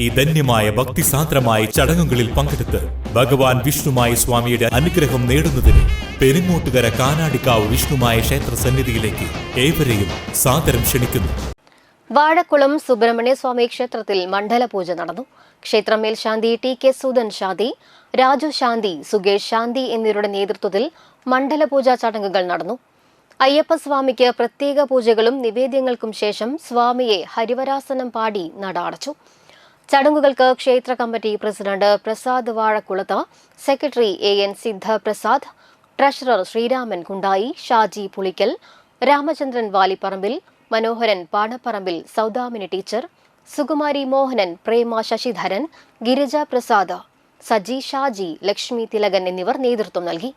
ഈ ധന്യമായ ഭക്തിസാന്ദ്രമായ ചടങ്ങുകളിൽ പങ്കെടുത്ത് ഭഗവാൻ വിഷ്ണുമായ സ്വാമിയുടെ അനുഗ്രഹം നേടുന്നതിന് പെരുങ്ങോട്ടുകര കാനാടിക്കാവ് വിഷ്ണുമായ ക്ഷേത്ര സന്നിധിയിലേക്ക് ഏവരെയും സാദരം ക്ഷണിക്കുന്നു. വാഴക്കുളം സുബ്രഹ്മണ്യ സ്വാമി ക്ഷേത്രത്തിൽ മണ്ഡല പൂജ നടന്നു. ക്ഷേത്ര മേൽശാന്തി ടി കെ സൂദൻ ശാന്തി രാജു ശാന്തി സുഗേഷ് ശാന്തി എന്നിവരുടെ നേതൃത്വത്തിൽ മണ്ഡല പൂജാ ചടങ്ങുകൾ നടന്നു. അയ്യപ്പസ്വാമിക്ക് പ്രത്യേക പൂജകളും നിവേദ്യങ്ങൾക്കും ശേഷം സ്വാമിയെ ഹരിവരാസനം പാടി നട അടച്ചു. ചടങ്ങുകൾക്ക് ക്ഷേത്ര committee president Prasad Vazhakkulath secretary A N Siddha Prasad treasurer Sreeraman Kundayi Shaji Pulikkal Ramachandran Valipparambil Manoharan Panapparambil Saudamini teacher Sukumari Mohanan Prema Sasidharan Girija Prasad Saji Shaji Lakshmi Thilakan എന്നിവർ നേതൃത്വം നൽകി.